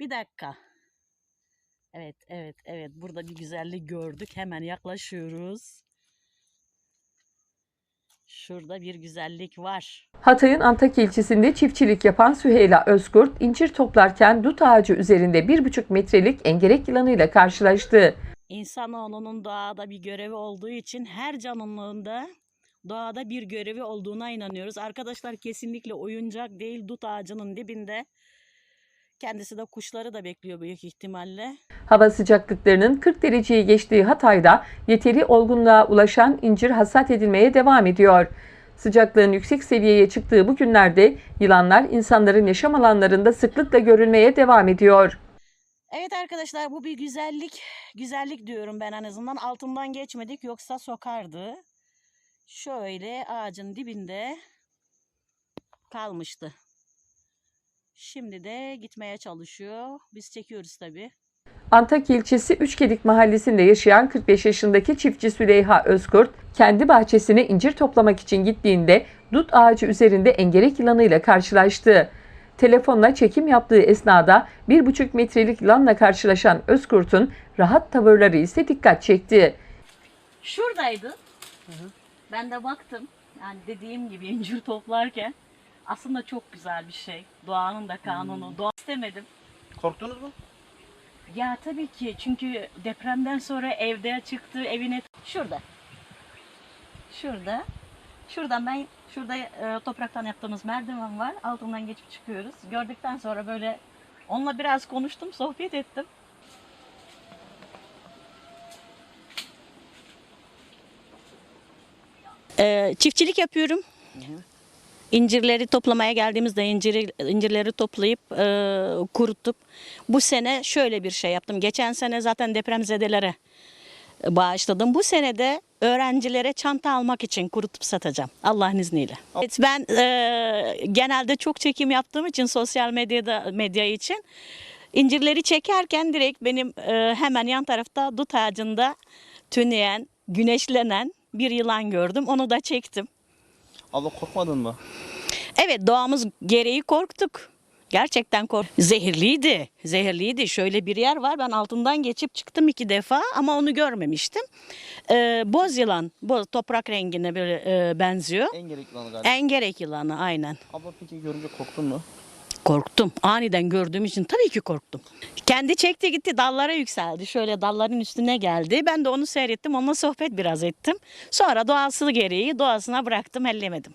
Bir dakika. Evet, evet, evet. Burada bir güzellik gördük. Hemen yaklaşıyoruz. Şurada bir güzellik var. Hatay'ın Antakya ilçesinde çiftçilik yapan Süheyla Özkurt, incir toplarken dut ağacı üzerinde 1,5 metrelik engerek yılanıyla karşılaştı. İnsanoğlunun doğada bir görevi olduğu için her canlılığında doğada bir görevi olduğuna inanıyoruz. Arkadaşlar kesinlikle oyuncak değil dut ağacının dibinde. Kendisi de kuşları da bekliyor büyük ihtimalle. Hava sıcaklıklarının 40 dereceyi geçtiği Hatay'da yeteri olgunluğa ulaşan incir hasat edilmeye devam ediyor. Sıcaklığın yüksek seviyeye çıktığı bu günlerde yılanlar insanların yaşam alanlarında sıklıkla görülmeye devam ediyor. Evet arkadaşlar bu bir güzellik. Güzellik diyorum ben en azından. Altından geçmedik yoksa sokardı. Şöyle ağacın dibinde kalmıştı. Şimdi de gitmeye çalışıyor. Biz çekiyoruz tabii. Antakya ilçesi Üçgedik mahallesinde yaşayan 45 yaşındaki çiftçi Süleyha Özkurt, kendi bahçesine incir toplamak için gittiğinde dut ağacı üzerinde engerek yılanıyla karşılaştı. Telefonla çekim yaptığı esnada 1,5 metrelik yılanla karşılaşan Özkurt'un rahat tavırları ise dikkat çekti. Şuradaydı. Ben de baktım. Yani dediğim gibi incir toplarken aslında çok güzel bir şey. Doğanın da kanunu. Doğa istemedim. Korktunuz mu? Ya tabii ki çünkü depremden sonra evde çıktı evine şurada. Şurada. Şuradan ben şurada e, topraktan yaptığımız merdiven var. Altından geçip çıkıyoruz. Gördükten sonra böyle onunla biraz konuştum, sohbet ettim. Ee, çiftçilik yapıyorum. İncirleri toplamaya geldiğimizde inciri, incirleri toplayıp e, kurutup bu sene şöyle bir şey yaptım. Geçen sene zaten depremzedelere bağışladım. Bu sene de öğrencilere çanta almak için kurutup satacağım Allah'ın izniyle. Evet, ben e, genelde çok çekim yaptığım için sosyal medyada medya için incirleri çekerken direkt benim e, hemen yan tarafta dut ağacında tüneyen, güneşlenen bir yılan gördüm. Onu da çektim. Abla korkmadın mı? Evet doğamız gereği korktuk. Gerçekten kork. Zehirliydi. Zehirliydi. Şöyle bir yer var. Ben altından geçip çıktım iki defa ama onu görmemiştim. Ee, boz yılan. Boz, toprak rengine böyle e, benziyor. En gerekli olanı galiba. Engerek yılanı aynen. Abla peki görünce korktun mu? Korktum. Aniden gördüğüm için tabii ki korktum. Kendi çekti gitti dallara yükseldi. Şöyle dalların üstüne geldi. Ben de onu seyrettim. Onunla sohbet biraz ettim. Sonra doğası gereği doğasına bıraktım ellemedim.